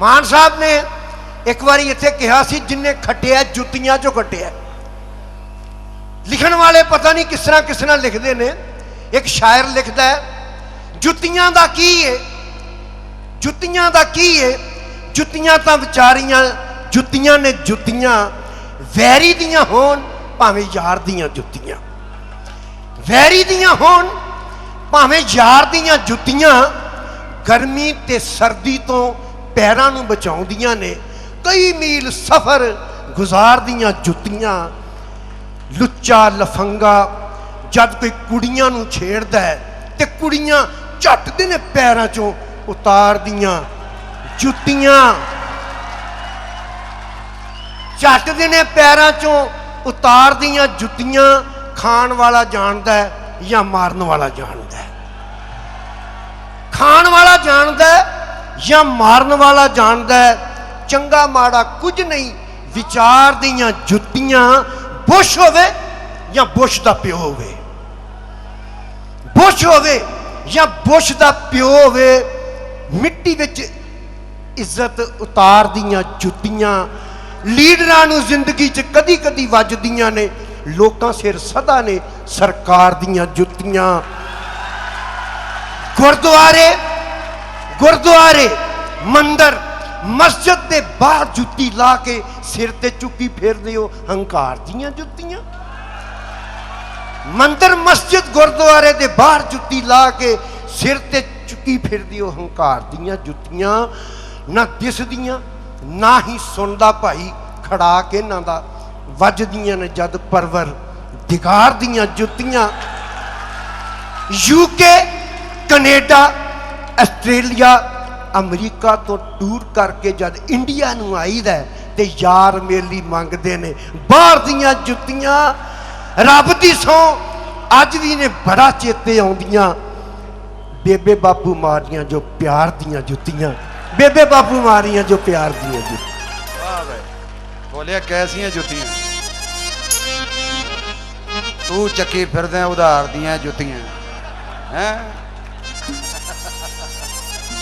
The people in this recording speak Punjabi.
ਮਾਨ ਸਾਹਿਬ ਨੇ ਇੱਕ ਵਾਰੀ ਇੱਥੇ ਕਿਹਾ ਸੀ, ਜਿੰਨੇ ਖੱਟਿਆ, ਜੁੱਤੀਆਂ ਚੋਂ ਕੱਟਿਆ। ਲਿਖਣ ਵਾਲੇ ਪਤਾ ਨਹੀਂ ਕਿਸ ਤਰ੍ਹਾਂ ਕਿਸ ਤਰ੍ਹਾਂ ਲਿਖਦੇ ਨੇ। ਇੱਕ ਸ਼ਾਇਰ ਲਿਖਦਾ ਹੈ, ਜੁੱਤੀਆਂ ਦਾ ਕੀ ਏ? ਜੁੱਤੀਆਂ ਦਾ ਕੀ ਏ? ਜੁੱਤੀਆਂ ਤਾਂ ਵਿਚਾਰੀਆਂ, ਜੁੱਤੀਆਂ ਨੇ ਜੁੱਤੀਆਂ। ਵੈਰੀ ਦੀਆਂ ਹੋਣ, ਭਾਵੇਂ ਯਾਰ ਦੀਆਂ ਜੁੱਤੀਆਂ। ਵੈਰੀ ਦੀਆਂ ਹੋਣ, ਭਾਵੇਂ ਯਾਰ ਦੀਆਂ ਜੁੱਤੀਆਂ, ਗਰਮੀ ਤੇ ਸਰਦੀ ਤੋਂ ਪੈਰਾਂ ਨੂੰ ਬਚਾਉਂਦੀਆਂ ਨੇ, ਕਈ ਮੀਲ ਸਫ਼ਰ ਗੁਜ਼ਾਰਦੀਆਂ ਜੁੱਤੀਆਂ, ਲੁੱਚਾ ਲਫੰਗਾ, ਜਦ ਕੋਈ ਕੁੜੀਆਂ ਨੂੰ ਛੇੜਦਾ ਹੈ ਤੇ ਕੁੜੀਆਂ ਝੱਟਦੇ ਨੇ ਪੈਰਾਂ ਚੋਂ ਉਤਾਰਦੀਆਂ ਜੁੱਤੀਆਂ। ਝੱਟਦੇ ਨੇ ਪੈਰਾਂ ਚੋਂ ਉਤਾਰਦੀਆਂ ਜੁੱਤੀਆਂ ਖਾਣ ਵਾਲਾ ਜਾਣਦਾ ਹੈ ਜਾਂ ਮਾਰਨ ਵਾਲਾ ਜਾਣਦਾ ਹੈ? ਖਾਣ ਵਾਲਾ ਜਾਣਦਾ ਜਾਂ ਮਾਰਨ ਵਾਲਾ ਜਾਣਦਾ ਹੈ, ਚੰਗਾ ਮਾੜਾ ਕੁਝ ਨਹੀਂ, ਵਿਚਾਰ ਦੀਆਂ ਜੁੱਤੀਆਂ ਬੁਸ਼ ਹੋਵੇ ਜਾਂ ਬੁਸ਼ ਦਾ ਪਿਓ ਹੋਵੇ। ਬੁਸ਼ ਹੋਵੇ ਜਾਂ ਬੁਸ਼ ਦਾ ਪਿਓ ਹੋਵੇ, ਮਿੱਟੀ ਵਿੱਚ ਇੱਜ਼ਤ ਉਤਾਰਦੀਆਂ ਜੁੱਤੀਆਂ ਲੀਡਰਾਂ ਨੂੰ ਜ਼ਿੰਦਗੀ 'ਚ ਕਦੀ ਕਦੀ ਵੱਜਦੀਆਂ ਨੇ, ਲੋਕਾਂ ਸਿਰ ਸਦਾ ਨੇ ਸਰਕਾਰ ਦੀਆਂ ਜੁੱਤੀਆਂ। ਗੁਰਦੁਆਰੇ ਗੁਰਦੁਆਰੇ ਮੰਦਰ, ਮਸਜਿਦ ਦੇ ਬਾਹਰ ਜੁੱਤੀ ਲਾ ਕੇ ਸਿਰ ਤੇ ਚੁੱਕੀ ਫੇਰਦੇ ਹੋ, ਹੰਕਾਰ ਦੀਆਂ ਜੁੱਤੀਆਂ। ਮੰਦਰ, ਮਸਜਿਦ ਗੁਰਦੁਆਰੇ ਦੇ ਬਾਹਰ ਜੁੱਤੀ ਲਾ ਕੇ ਸਿਰ ਤੇ ਚੁੱਕੀ ਫਿਰਦੀ ਉਹ ਹੰਕਾਰ ਦੀਆਂ ਜੁੱਤੀਆਂ। ਨਾ ਦਿਸਦੀਆਂ, ਨਾ ਹੀ ਸੁਣਦਾ ਭਾਈ, ਖੜਾ ਕੇ ਇਹਨਾਂ ਦਾ ਵੱਜਦੀਆਂ ਨੇ ਜਦ ਪਰਵਰ। ਦਿਗਾਰ ਦੀਆਂ ਜੁੱਤੀਆਂ। ਯੂਕੇ ਕੈਨੇਡਾ, ਆਸਟ੍ਰੇਲੀਆ ਅਮਰੀਕਾ ਤੋਂ ਟੂਰ ਕਰਕੇ ਜਦ ਇੰਡੀਆ ਨੂੰ ਆਈਦਾ ਤੇ ਯਾਰ ਮੇਲੀ ਮੰਗਦੇ ਨੇ। ਬਾਹਰ ਦੀਆਂ ਜੁੱਤੀਆਂ ਰੱਬ ਦੀ ਸੌ ਅੱਜ ਵੀ ਨੇ ਬੜਾ ਚੇਤੇ ਆਉਂਦੀਆਂ। ਬੇਬੇ ਬਾਪੂ ਮਾਰੀਆਂ ਜੋ ਪਿਆਰ ਦੀਆਂ ਜੁੱਤੀਆਂ। ਬੇਬੇ ਬਾਪੂ ਮਾਰੀਆਂ ਜੋ ਪਿਆਰ ਦੀਆਂ ਜੁੱਤੀਆਂ। ਵਾਹ ਬਈ ਬੋਲਿਆ ਕੈਸੀਆਂ ਜੁੱਤੀਆਂ। ਤੂੰ ਚੱਕੀ ਫਿਰਦਾ ਉਧਾਰ ਦੀਆਂ ਜੁੱਤੀਆਂ। ਹੈ?